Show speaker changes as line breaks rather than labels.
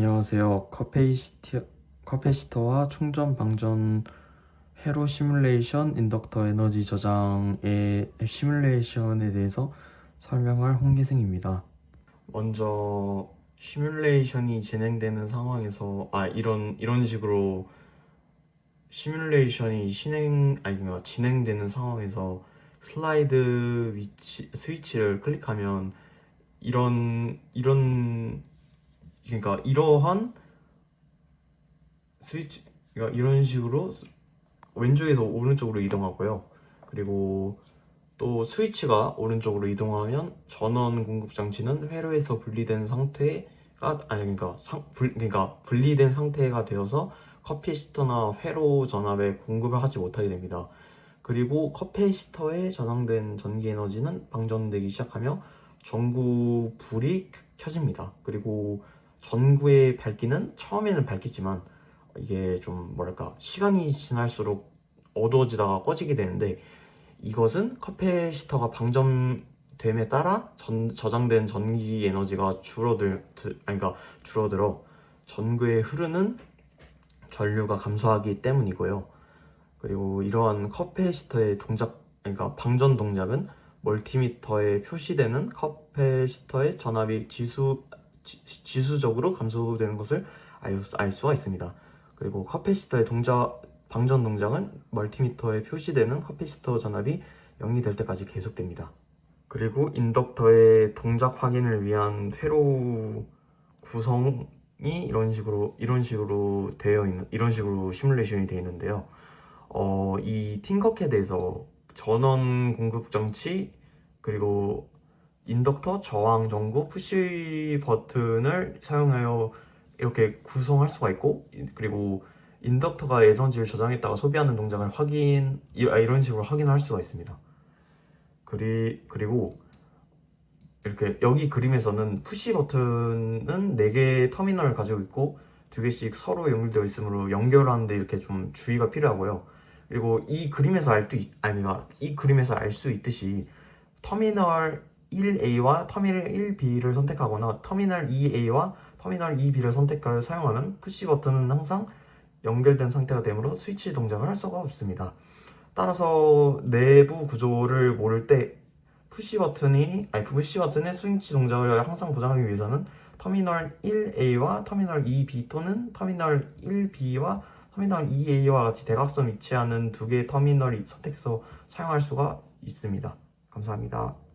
안녕하세요. 커페이시티, 커페시터와 충전 방전 회로 시뮬레이션 인덕터 에너지 저장의 시뮬레이션에 대해서 설명할 홍기승입니다. 먼저 시뮬레이션이 진행되는 상황에서 아 이런 이런 식으로 시뮬레이션이 진행 아니 그러니까 진행되는 상황에서 슬라이드 위치 스위치를 클릭하면 이런 이런 그러니까 이러한 스위치 그러니까 이런 식으로 왼쪽에서 오른쪽으로 이동하고요. 그리고 또 스위치가 오른쪽으로 이동하면 전원 공급 장치는 회로에서 분리된 상태가 아니 그러니까 상, 불, 그러니까 분리된 상태가 되어서 커피 시터나 회로 전압에 공급을 하지 못하게 됩니다. 그리고 커피 시터에 저장된 전기 에너지는 방전되기 시작하며 전구 불이 켜집니다. 그리고 전구의 밝기는 처음에는 밝겠지만 이게 좀 뭐랄까 시간이 지날수록 어두워지다가 꺼지게 되는데 이것은 커피시터가 방전됨에 따라 전, 저장된 전기 에너지가 줄어들 아니 그러니까 줄어들어 전구에 흐르는 전류가 감소하기 때문이고요. 그리고 이러한 커피시터의 동작 그러니까 방전 동작은 멀티미터에 표시되는 커피시터의 전압이 지수 지, 지수적으로 감소되는 것을 알, 알 수가 있습니다. 그리고 커피시터의 동작 방전 동작은 멀티미터에 표시되는 커피시터 전압이 0이 될 때까지 계속됩니다. 그리고 인덕터의 동작 확인을 위한 회로 구성이 이런 식으로 이런 식으로 되어 있는 이런 식으로 시뮬레이션이 되어 있는데요. 어, 이 팅커캐드에서 전원 공급 장치 그리고 인덕터 저항 전구 푸시 버튼을 사용하여 이렇게 구성할 수가 있고 그리고 인덕터가 에너지를 저장했다가 소비하는 동작을 확인 이- 아, 이런 식으로 확인할 수가 있습니다. 그리 그리고 이렇게 여기 그림에서는 푸시 버튼은 4개의 터미널을 가지고 있고 두 개씩 서로 연결되어 있으므로 연결하는데 이렇게 좀 주의가 필요하고요. 그리고 이 그림에서 아니가 이 그림에서 알 수 있듯이 터미널 1A와 터미널 1B를 선택하거나 터미널 2A와 터미널 2B를 선택하여 사용하면 푸시 버튼은 항상 연결된 상태가 되므로 스위치 동작을 할 수가 없습니다. 따라서 내부 구조를 모를 때 푸시 버튼이 아니 푸시 버튼의 스위치 동작을 항상 보장하기 위해서는 터미널 1A와 터미널 2B 또는 터미널 1B와 터미널 2A와 같이 대각선 위치하는 두 개의 터미널이 선택해서 사용할 수가 있습니다. 감사합니다.